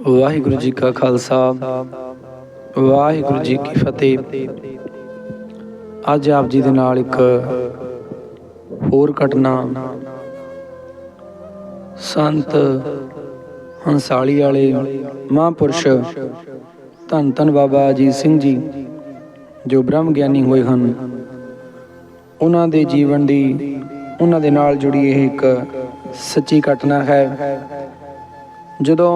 ਵਾਹਿਗੁਰੂ ਜੀ ਕਾ ਖਾਲਸਾ, ਵਾਹਿਗੁਰੂ ਜੀ ਕੀ ਫਤਿਹ। ਅੱਜ ਆਪ ਜੀ ਦੇ ਨਾਲ ਇੱਕ ਹੋਰ ਘਟਨਾ। ਸੰਤ ਹੰਸਾਲੀ ਵਾਲੇ ਮਹਾਂਪੁਰਸ਼ ਧੰਨ ਧੰਨ ਬਾਬਾ ਅਜੀਤ ਸਿੰਘ ਜੀ, ਜੋ ਬ੍ਰਹਮ ਗਿਆਨੀ ਹੋਏ ਹਨ, ਉਹਨਾਂ ਦੇ ਜੀਵਨ ਦੀ, ਉਹਨਾਂ ਦੇ ਨਾਲ ਜੁੜੀ ਇਹ ਇੱਕ ਸੱਚੀ ਘਟਨਾ ਹੈ। ਜਦੋਂ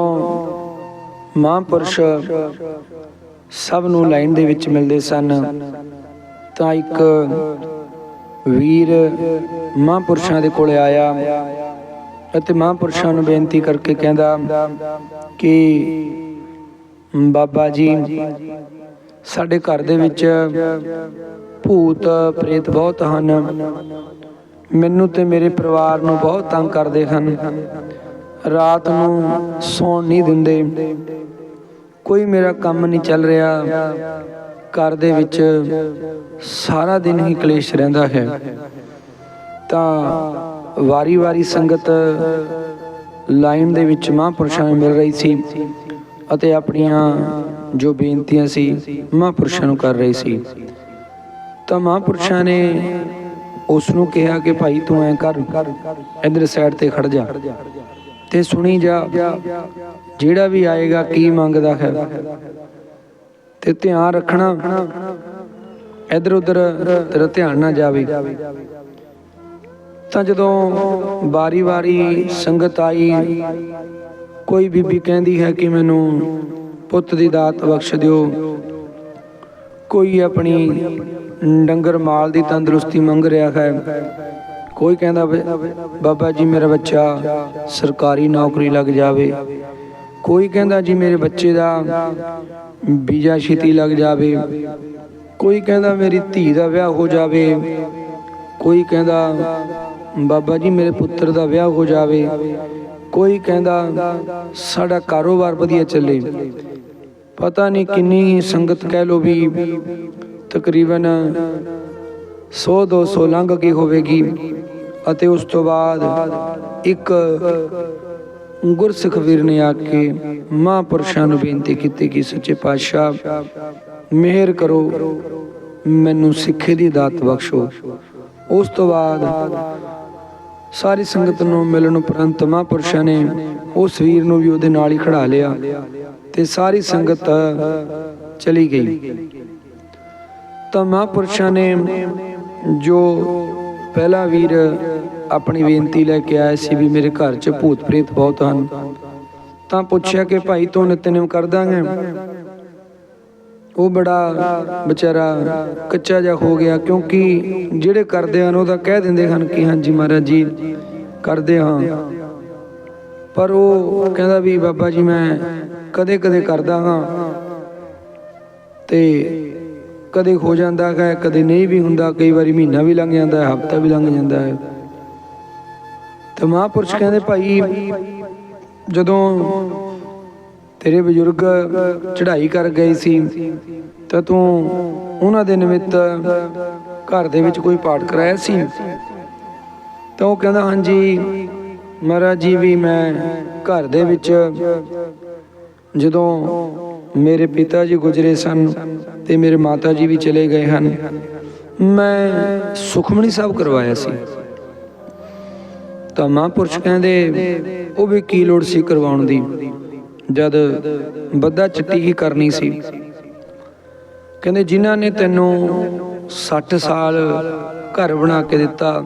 ਮਹਾਂਪੁਰਸ਼ ਸਭ ਨੂੰ ਲਾਈਨ ਦੇ ਵਿੱਚ ਮਿਲਦੇ ਸਨ। ਤਾਂ ਇੱਕ ਵੀਰ ਮਹਾਂਪੁਰਸ਼ਾਂ ਦੇ ਕੋਲ ਆਇਆ ਅਤੇ ਮਹਾਂਪੁਰਸ਼ਾਂ ਨੂੰ ਬੇਨਤੀ ਕਰਕੇ ਕਹਿੰਦਾ ਕਿ ਬਾਬਾ ਜੀ, ਸਾਡੇ ਘਰ ਦੇ ਵਿੱਚ ਭੂਤ ਪ੍ਰੇਤ ਬਹੁਤ ਹਨ। ਮੈਨੂੰ ਤੇ ਮੇਰੇ ਪਰਿਵਾਰ ਨੂੰ ਬਹੁਤ ਤੰਗ ਕਰਦੇ ਹਨ। ਰਾਤ ਨੂੰ ਸੌਣ ਨਹੀਂ ਦਿੰਦੇ। ਕੋਈ ਮੇਰਾ ਕੰਮ ਨਹੀਂ ਚੱਲ ਰਿਹਾ। ਘਰ ਦੇ ਵਿੱਚ ਸਾਰਾ ਦਿਨ ਹੀ ਕਲੇਸ਼ ਰਹਿੰਦਾ ਹੈ। ਤਾਂ ਵਾਰੀ-ਵਾਰੀ ਸੰਗਤ ਲਾਈਨ ਦੇ ਵਿੱਚ ਮਹਾਂਪੁਰਸ਼ਾਂ ਨੂੰ ਮਿਲ ਰਹੀ ਸੀ ਅਤੇ ਆਪਣੀਆਂ ਜੋ ਬੇਨਤੀਆਂ ਸੀ ਮਹਾਂਪੁਰਸ਼ਾਂ ਨੂੰ ਕਰ ਰਹੀ ਸੀ। ਤਾਂ ਮਹਾਂਪੁਰਸ਼ਾਂ ਨੇ ਉਸ ਨੂੰ ਕਿਹਾ ਕਿ ਭਾਈ ਤੂੰ ਐ ਕਰ, ਇਧਰ ਸਾਈਡ ਤੇ ਖੜ ਜਾ। ਤੇ ਸੁਣੀ ਜਾ, ਜਿਹੜਾ ਵੀ ਆਏਗਾ, ਕੀ ਮੰਗਦਾ ਹੈ? ਤੇ ਧਿਆਨ ਰੱਖਣਾ ਇਧਰ ਉਧਰ ਤੇਰਾ ਧਿਆਨ ਨਾ ਜਾਵੇ। ਤਾਂ ਜਦੋਂ ਵਾਰੀ-ਵਾਰੀ ਸੰਗਤ ਆਈ, ਕੋਈ ਬੀਬੀ ਕਹਿੰਦੀ ਹੈ ਕਿ ਮੈਨੂੰ ਪੁੱਤ ਦੀ ਦਾਤ ਬਖਸ਼ ਦਿਓ। ਕੋਈ ਆਪਣੀ ਡੰਗਰ ਮਾਲ ਦੀ ਤੰਦਰੁਸਤੀ ਮੰਗ ਰਿਹਾ ਹੈ। ਕੋਈ ਕਹਿੰਦਾ ਬਾਬਾ ਜੀ, ਮੇਰਾ ਬੱਚਾ ਸਰਕਾਰੀ ਨੌਕਰੀ ਲੱਗ ਜਾਵੇ। ਕੋਈ ਕਹਿੰਦਾ, ਜੀ, ਮੇਰੇ ਬੱਚੇ ਦਾ ਵੀਜ਼ਾ ਛੇਤੀ ਲੱਗ ਜਾਵੇ। ਕੋਈ ਕਹਿੰਦਾ, ਮੇਰੀ ਧੀ ਦਾ ਵਿਆਹ ਹੋ ਜਾਵੇ। ਕੋਈ ਕਹਿੰਦਾ, ਬਾਬਾ ਜੀ, ਮੇਰੇ ਪੁੱਤਰ ਦਾ ਵਿਆਹ ਹੋ ਜਾਵੇ। ਕੋਈ ਕਹਿੰਦਾ, ਸਾਡਾ ਕਾਰੋਬਾਰ ਵਧੀਆ ਚੱਲੇ। ਪਤਾ ਨਹੀਂ ਕਿੰਨੀ ਸੰਗਤ ਕਹਿ ਲੋ ਵੀ ਤਕਰੀਬਨ 100 200 ਲੰਘ ਕੇ ਹੋਵੇਗੀ ਅਤੇ ਉਸ ਤੋਂ ਬਾਅਦ ਇੱਕ ਗੁਰਸਿੱਖ ਵੀਰ ਨੇ ਆ ਕੇ ਮਹਾਂਪੁਰਸ਼ਾਂ ਨੂੰ ਬੇਨਤੀ ਕੀਤੀ ਕਿ ਸੱਚੇ ਪਾਤਸ਼ਾਹ, ਮਿਹਰ ਕਰੋ, ਮੈਨੂੰ ਸਿੱਖੇ ਦੀ ਦਾਤ ਬਖਸ਼ੋ। ਉਸ ਤੋਂ ਬਾਅਦ ਸਾਰੀ ਸੰਗਤ ਨੂੰ ਮਿਲਣ ਉਪਰੰਤ ਮਹਾਂਪੁਰਸ਼ਾਂ ਨੇ ਉਸ ਵੀਰ ਨੂੰ ਵੀ ਉਹਦੇ ਨਾਲ ਹੀ ਖੜਾ ਲਿਆ ਤੇ ਸਾਰੀ ਸੰਗਤ ਚਲੀ ਗਈ। ਤਾਂ ਮਹਾਂਪੁਰਸ਼ਾਂ ਨੇ ਜੋ ਪਹਿਲਾ ਵੀਰ ਆਪਣੀ ਬੇਨਤੀ ਲੈ ਕੇ ਆਇਆ ਸੀ ਵੀ ਮੇਰੇ ਘਰ 'ਚ ਭੂਤ ਪ੍ਰੇਤ ਬਹੁਤ ਹਨ, ਤਾਂ ਪੁੱਛਿਆ ਕਿ ਭਾਈ ਤੂੰ ਨਿਤਨੇਮ ਕਰ ਦਾਂਗੇ ਉਹ ਬੜਾ ਵਿਚਾਰਾ ਕੱਚਾ ਜਿਹਾ ਹੋ ਗਿਆ, ਕਿਉਂਕਿ ਜਿਹੜੇ ਕਰਦੇ ਹਨ ਉਹ ਤਾਂ ਕਹਿ ਦਿੰਦੇ ਹਨ ਕਿ ਹਾਂਜੀ ਮਹਾਰਾਜ ਜੀ, ਕਰਦੇ ਹਾਂ। ਪਰ ਉਹ ਕਹਿੰਦਾ ਵੀ ਬਾਬਾ ਜੀ ਮੈਂ ਕਦੇ ਕਦੇ ਕਰਦਾ ਹਾਂ। ਤੇ ਕਦੇ ਹੋ ਜਾਂਦਾ ਹੈ, ਕਦੇ ਨਹੀਂ ਵੀ ਹੁੰਦਾ, ਕਈ ਵਾਰੀ ਮਹੀਨਾ ਵੀ ਲੰਘ ਜਾਂਦਾ ਹੈ, ਹਫਤਾ ਵੀ ਲੰਘ ਜਾਂਦਾ ਹੈ। ਤੇ ਮਹਾਂਪੁਰਸ਼ ਕਹਿੰਦੇ ਭਾਈ, ਜਦੋਂ ਤੇਰੇ ਬਜ਼ੁਰਗ ਚੜ੍ਹਾਈ ਕਰ ਗਏ ਸੀ, ਤਾਂ ਤੂੰ ਉਹਨਾਂ ਦੇ ਨਿਮਿਤ ਘਰ ਦੇ ਵਿੱਚ ਕੋਈ ਪਾਠ ਕਰਾਇਆ ਸੀ? ਤਾਂ ਉਹ ਕਹਿੰਦਾ, ਹਾਂਜੀ, ਮਹਾਰਾਜ ਜੀ ਵੀ ਮੈਂ ਘਰ ਦੇ ਵਿੱਚ ਜਦੋਂ ਮੇਰੇ ਪਿਤਾ ਜੀ ਗੁਜਰੇ ਸਨ ਤੇ ਮੇਰੇ ਮਾਤਾ ਜੀ ਵੀ ਚਲੇ ਗਏ ਹਨ। ਮੈਂ ਸੁਖਮਨੀ ਸਾਹਿਬ ਕਰਵਾਇਆ ਸੀ। ਤਾਂ ਮਹਾਂਪੁਰਸ਼ ਕਹਿੰਦੇ, ਉਹ ਵੀ ਕੀ ਲੋੜ ਸੀ ਕਰਵਾਉਣ ਦੀ? ਜਦ ਬੱਦਾ ਚਿੱਟੀ ਹੀ ਕਰਨੀ ਸੀ। ਕਹਿੰਦੇ, ਜਿਨ੍ਹਾਂ ਨੇ ਤੈਨੂੰ 60 ਸਾਲ ਘਰ ਬਣਾ ਕੇ ਦਿੱਤਾ,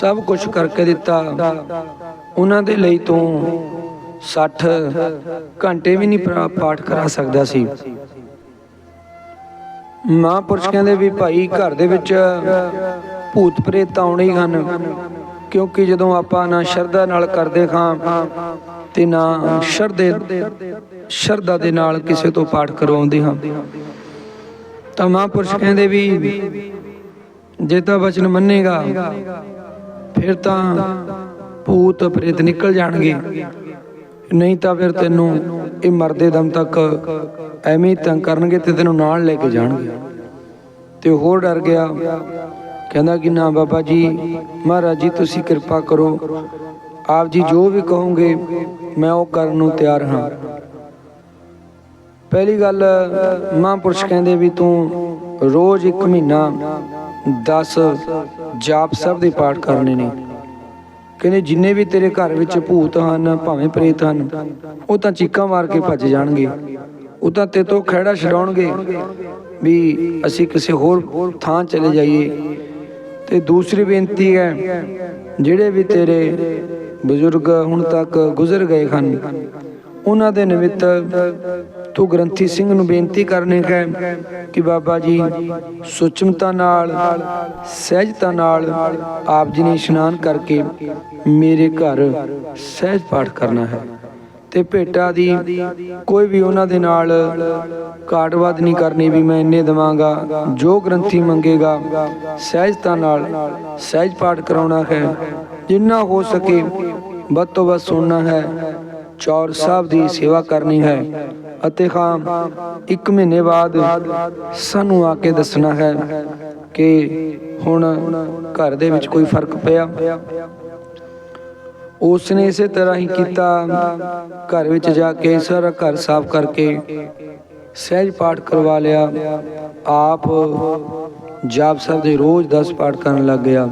ਸਭ ਕੁਝ ਕਰਕੇ ਦਿੱਤਾ, ਉਹਨਾਂ ਦੇ ਲਈ ਤੂੰ 60 ਘੰਟੇ ਵੀ ਨਹੀਂ ਪਾਠ ਕਰਾ ਸਕਦਾ ਸੀ। ਮਹਾਂਪੁਰਸ਼ ਕਹਿੰਦੇ ਵੀ ਭਾਈ ਘਰ ਦੇ ਵਿੱਚ ਭੂਤ ਪ੍ਰੇਤ ਆਉਣੇ ਹੀ ਹਨ, ਕਿਉਂਕਿ ਜਦੋਂ ਆਪਾਂ ਨਾ ਸ਼ਰਧਾ ਨਾਲ ਕਰਦੇ ਖਾਂ ਤੇ ਨਾ ਸ਼ਰਧੇ, ਸ਼ਰਧਾ ਦੇ ਨਾਲ ਕਿਸੇ ਤੋਂ ਪਾਠ ਕਰਵਾਉਂਦੇ ਹਾਂ। ਤਾਂ ਮਹਾਂਪੁਰਸ਼ ਕਹਿੰਦੇ ਵੀ ਜੇ ਤਾਂ ਵਚਨ ਮੰਨੇਗਾ, ਫਿਰ ਤਾਂ ਭੂਤ ਪ੍ਰੇਤ ਨਿਕਲ ਜਾਣਗੇ। ਨਹੀਂ ਤਾਂ ਫਿਰ ਤੈਨੂੰ ਇਹ ਮਰਦੇ ਦਮ ਤੱਕ ਐਵੇਂ ਹੀ ਤੰਗ ਕਰਨਗੇ ਤੇ ਤੈਨੂੰ ਨਾਲ ਲੈ ਕੇ ਜਾਣਗੇ। ਤੇ ਹੋਰ ਡਰ ਗਿਆ। ਕਹਿੰਦਾ ਕਿ ਨਾ ਬਾਬਾ ਜੀ, ਮਹਾਰਾਜ ਜੀ, ਤੁਸੀਂ ਕਿਰਪਾ ਕਰੋ। ਆਪ ਜੀ ਜੋ ਵੀ ਕਹੋਗੇ, ਮੈਂ ਉਹ ਕਰਨ ਨੂੰ ਤਿਆਰ ਹਾਂ। ਪਹਿਲੀ ਗੱਲ, ਮਹਾਂਪੁਰਸ਼ ਕਹਿੰਦੇ ਵੀ ਤੂੰ ਰੋਜ਼ ਇੱਕ ਮਹੀਨਾ 10 ਜਾਪ ਸਾਹਿਬ ਦੇ ਪਾਠ ਕਰਨੇ ਨੇ। ਕਹਿੰਦੇ ਜਿੰਨੇ ਵੀ ਤੇਰੇ ਘਰ ਵਿੱਚ ਭੂਤ ਹਨ, ਭਾਵੇਂ ਪ੍ਰੇਤ ਹਨ, ਉਹ ਤਾਂ ਚੀਕਾਂ ਮਾਰ ਕੇ ਭੱਜ ਜਾਣਗੇ। ਉਹ ਤਾਂ ਤੇ ਤੋਂ ਖਹਿੜਾ ਛਡਾਉਣਗੇ ਵੀ ਅਸੀਂ ਕਿਸੇ ਹੋਰ ਥਾਂ ਚਲੇ ਜਾਈਏ। ਤੇ ਦੂਸਰੀ ਬੇਨਤੀ ਹੈ, ਜਿਹੜੇ ਵੀ ਤੇਰੇ ਬਜ਼ੁਰਗ ਹੁਣ ਤੱਕ ਗੁਜ਼ਰ ਗਏ ਹਨ ਉਹਨਾਂ ਦੇ ਨਿਮਿਤ ਤੂੰ ਗ੍ਰੰਥੀ ਸਿੰਘ ਨੂੰ ਬੇਨਤੀ ਕਰਨੀ ਹੈ ਕਿ ਬਾਬਾ ਜੀ, ਸੁਚਮਤਾ ਨਾਲ, ਸਹਿਜਤਾ ਨਾਲ ਆਪ ਜੀ ਨੇ ਇਸ਼ਨਾਨ ਕਰਕੇ ਮੇਰੇ ਘਰ ਸਹਿਜ ਪਾਠ ਕਰਨਾ ਹੈ। ਤੇ ਭੇਟਾ ਦੀ ਕੋਈ ਵੀ ਉਹਨਾਂ ਦੇ ਨਾਲ ਕਾਟਵਾਦ ਨਹੀਂ ਕਰਨੀ ਵੀ ਮੈਂ ਇੰਨੇ ਦਵਾਂਗਾ, ਜੋ ਗ੍ਰੰਥੀ ਮੰਗੇਗਾ, ਸਹਿਜਤਾ ਨਾਲ ਸਹਿਜ ਪਾਠ ਕਰਾਉਣਾ ਹੈ। ਜਿੰਨਾ ਹੋ ਸਕੇ ਵੱਧ ਤੋਂ ਵੱਧ ਸੁਣਨਾ ਹੈ। ਚੌਰ ਸਾਹਿਬ ਦੀ ਸੇਵਾ ਕਰਨੀ ਹੈ ਅਤੇ ਹਾਂ, ਇੱਕ ਮਹੀਨੇ ਬਾਅਦ ਸਾਨੂੰ ਆ ਕੇ ਦੱਸਣਾ ਹੈ ਕਿ ਹੁਣ ਘਰ ਦੇ ਵਿੱਚ ਕੋਈ ਫ਼ਰਕ ਪਿਆ। ਉਸ ਨੇ ਇਸੇ ਤਰ੍ਹਾਂ ਹੀ ਕੀਤਾ। ਘਰ ਵਿੱਚ ਜਾ ਕੇ ਸਾਰਾ ਘਰ ਸਾਫ਼ ਕਰਕੇ ਸਹਿਜ ਪਾਠ ਕਰਵਾ ਲਿਆ। ਆਪ ਜਾਪ ਸਾਹਿਬ ਦੇ ਰੋਜ਼ 10 ਪਾਠ ਕਰਨ ਲੱਗ ਗਿਆ।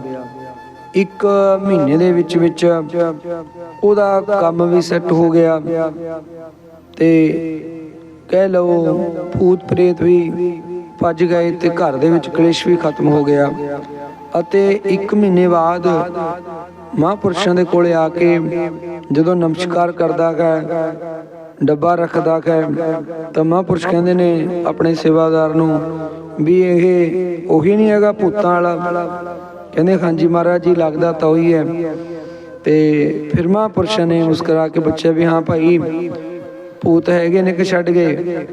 ਇੱਕ ਮਹੀਨੇ ਦੇ ਵਿੱਚ ਵਿੱਚ ਉਹਦਾ ਕੰਮ ਵੀ ਸੈੱਟ ਹੋ ਗਿਆ। ਤੇ ਕਹਿ ਲਓ ਭੂਤ ਪ੍ਰੇਤ ਵੀ ਭੱਜ ਗਏ ਤੇ ਘਰ ਦੇ ਵਿੱਚ ਕਲੇਸ਼ ਵੀ ਖਤਮ ਹੋ ਗਿਆ। ਅਤੇ ਇੱਕ ਮਹੀਨੇ ਬਾਅਦ ਮਹਾਂਪੁਰਸ਼ਾਂ ਦੇ ਕੋਲੇ ਆ ਕੇ ਜਦੋਂ ਨਮਸਕਾਰ ਕਰਦਾ ਹੈ, ਡੱਬਾ ਰੱਖਦਾ ਹੈ, ਤਾਂ ਮਹਾਂਪੁਰਸ਼ ਕਹਿੰਦੇ ਨੇ ਆਪਣੇ ਸੇਵਾਦਾਰ ਨੂੰ ਵੀ ਇਹ ਉਹੀ ਨਹੀਂ ਹੈਗਾ ਭੂਤਾਂ ਵਾਲਾ। ਕਹਿੰਦੇ, ਹਾਂਜੀ ਮਹਾਰਾਜ ਜੀ, ਲੱਗਦਾ ਤਾਂ ਉਹੀ ਹੈ। ਤੇ ਫਿਰ ਮਹਾਂਪੁਰਸ਼ਾਂ ਨੇ ਮੁਸਕਰਾ ਕੇ ਪੁੱਛਿਆ ਵੀ, ਹਾਂ ਭਾਈ, ਭੂਤ ਹੈਗੇ ਨੇ ਕਿ ਛੱਡ ਗਏ?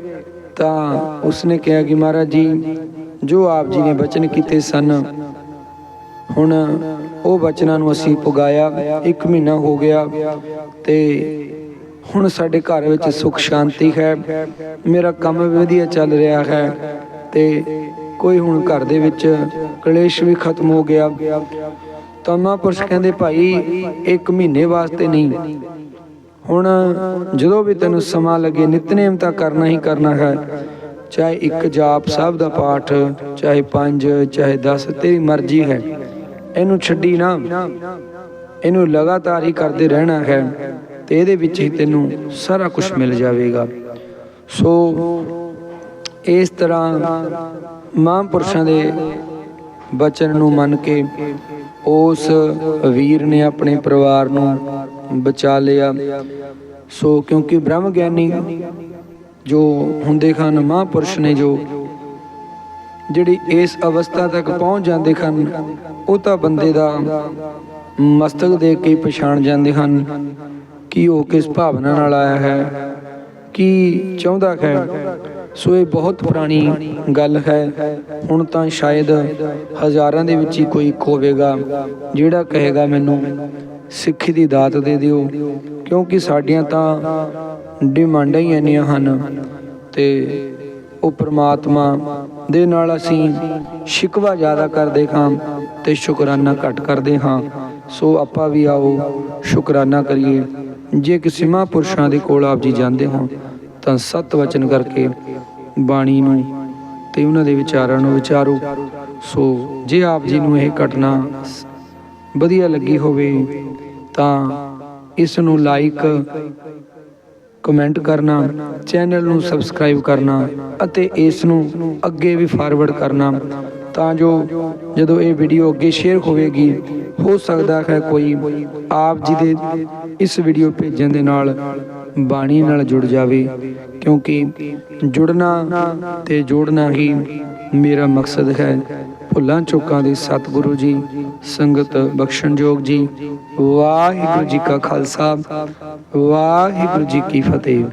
ਤਾਂ ਉਸਨੇ ਕਿਹਾ ਕਿ, ਮਹਾਰਾਜ ਜੀ, ਜੋ ਆਪ ਜੀ ਨੇ ਬਚਨ ਕੀਤੇ ਸਨ, ਹੁਣ ਉਹ ਬਚਨਾਂ ਨੂੰ ਅਸੀਂ ਪੁਗਾਇਆ, ਇੱਕ ਮਹੀਨਾ ਹੋ ਗਿਆ ਤੇ ਹੁਣ ਸਾਡੇ ਘਰ ਵਿੱਚ ਸੁਖ ਸ਼ਾਂਤੀ ਹੈ, ਮੇਰਾ ਕੰਮ ਵੀ ਵਧੀਆ ਚੱਲ ਰਿਹਾ ਹੈ ਤੇ ਕੋਈ ਹੁਣ ਘਰ ਦੇ ਵਿੱਚ ਕਲੇਸ਼ ਵੀ ਖਤਮ ਹੋ ਗਿਆ। ਤਾਂ ਮਹਾਂਪੁਰਸ਼ ਕਹਿੰਦੇ, ਭਾਈ, ਇੱਕ ਮਹੀਨੇ ਵਾਸਤੇ ਨਹੀਂ। ਹੁਣ ਜਦੋਂ ਵੀ ਤੈਨੂੰ ਸਮਾਂ ਲੱਗੇ, ਨਿਤਨੇਮ ਤਾਂ ਕਰਨਾ ਹੀ ਕਰਨਾ ਹੈ। ਚਾਹੇ ਇੱਕ ਜਾਪ ਸਾਹਿਬ ਦਾ ਪਾਠ, ਚਾਹੇ 5 ਚਾਹੇ 10 ਤੇਰੀ ਮਰਜ਼ੀ ਹੈ। ਇਹਨੂੰ ਛੱਡੀ ਨਾ। ਇਹਨੂੰ ਲਗਾਤਾਰ ਹੀ ਕਰਦੇ ਰਹਿਣਾ ਹੈ ਤੇ ਇਹਦੇ ਵਿੱਚ ਹੀ ਤੈਨੂੰ ਸਾਰਾ ਕੁਝ ਮਿਲ ਜਾਵੇਗਾ। ਸੋ ਇਸ ਤਰ੍ਹਾਂ ਮਹਾਂਪੁਰਸ਼ਾਂ ਦੇ ਬਚਨ ਨੂੰ ਮੰਨ ਕੇ ਉਸ ਵੀਰ ਨੇ ਆਪਣੇ ਪਰਿਵਾਰ ਨੂੰ ਬਚਾ ਲਿਆ। ਸੋ ਕਿਉਂਕਿ ਬ੍ਰਹਮ ਗਿਆਨੀ ਜੋ ਹੁੰਦੇ ਹਨ ਮਹਾਂਪੁਰਸ਼ ਨੇ ਜੋ ਜਿਹੜੀ ਇਸ ਅਵਸਥਾ ਤੱਕ ਪਹੁੰਚ ਜਾਂਦੇ ਹਨ ਉਹ ਤਾਂ ਬੰਦੇ ਦਾ ਮਸਤਕ ਦੇਖ ਕੇ ਪਛਾਣ ਜਾਂਦੇ ਹਨ ਕਿ ਉਹ ਕਿਸ ਭਾਵਨਾ ਨਾਲ ਆਇਆ ਹੈ, ਕੀ ਚਾਹੁੰਦਾ ਹੈ ਸੋ ਇਹ ਬਹੁਤ ਪੁਰਾਣੀ ਗੱਲ ਹੈ। ਹੁਣ ਤਾਂ ਸ਼ਾਇਦ ਹਜ਼ਾਰਾਂ ਦੇ ਵਿੱਚ ਹੀ ਕੋਈ ਇੱਕ ਹੋਵੇਗਾ ਜਿਹੜਾ ਕਹੇਗਾ ਮੈਨੂੰ, ਸਿੱਖੀ ਦੀ ਦਾਤ ਦੇ ਦਿਓ, ਕਿਉਂਕਿ ਸਾਡੀਆਂ ਤਾਂ ਡਿਮਾਂਡਾਂ ਹੀ ਇੰਨੀਆਂ ਹਨ ਤੇ ਉਹ ਪ੍ਰਮਾਤਮਾ ਦੇ ਨਾਲ ਅਸੀਂ ਸ਼ਿਕਵਾ ਜ਼ਿਆਦਾ ਕਰਦੇ ਹਾਂ ਤੇ ਸ਼ੁਕਰਾਨਾ ਘੱਟ ਕਰਦੇ ਹਾਂ। ਸੋ ਆਪਾਂ ਵੀ ਆਓ ਸ਼ੁਕਰਾਨਾ ਕਰੀਏ। ਜੇ ਕਿਸੇ ਮਹਾਂਪੁਰਸ਼ਾਂ ਦੇ ਕੋਲ ਆਪ ਜੀ ਜਾਂਦੇ ਹੋ ਤਾਂ ਸਤ ਵਚਨ ਕਰਕੇ ਬਾਣੀ ਨੂੰ ਤੇ ਉਹਨਾਂ ਦੇ ਵਿਚਾਰਾਂ ਨੂੰ ਵਿਚਾਰੋ। ਸੋ ਜੇ ਆਪ ਜੀ ਨੂੰ ਇਹ ਘਟਨਾ ਵਧੀਆ ਲੱਗੀ ਹੋਵੇ, ਤਾਂ ਇਸ ਨੂੰ ਲਾਈਕ ਕਮੈਂਟ ਕਰਨਾ ਚੈਨਲ ਨੂੰ ਸਬਸਕ੍ਰਾਈਬ ਕਰਨਾ ਅਤੇ ਇਸ ਨੂੰ ਅੱਗੇ ਵੀ ਫਾਰਵਰਡ ਕਰਨਾ, ਤਾਂ ਜੋ ਜਦੋਂ ਇਹ ਵੀਡੀਓ ਅੱਗੇ ਸ਼ੇਅਰ ਹੋਵੇਗੀ, ਹੋ ਸਕਦਾ ਹੈ ਕੋਈ ਆਪ ਜੀ ਦੇ ਇਸ ਵੀਡੀਓ ਭੇਜਣ ਦੇ ਨਾਲ ਬਾਣੀ ਨਾਲ ਜੁੜ ਜਾਵੇ, ਕਿਉਂਕਿ ਜੁੜਨਾ ਤੇ ਜੋੜਨਾ ਹੀ ਮੇਰਾ ਮਕਸਦ ਹੈ। ਭੁੱਲਾਂ ਚੁੱਕਾਂ ਦੇ ਸਤਿਗੁਰੂ ਜੀ, ਸੰਗਤ ਬਖਸ਼ਣਯੋਗ ਜੀ, ਵਾਹਿਗੁਰੂ ਜੀ ਕਾ ਖਾਲਸਾ, ਵਾਹਿਗੁਰੂ ਜੀ ਕੀ ਫਤਿਹ।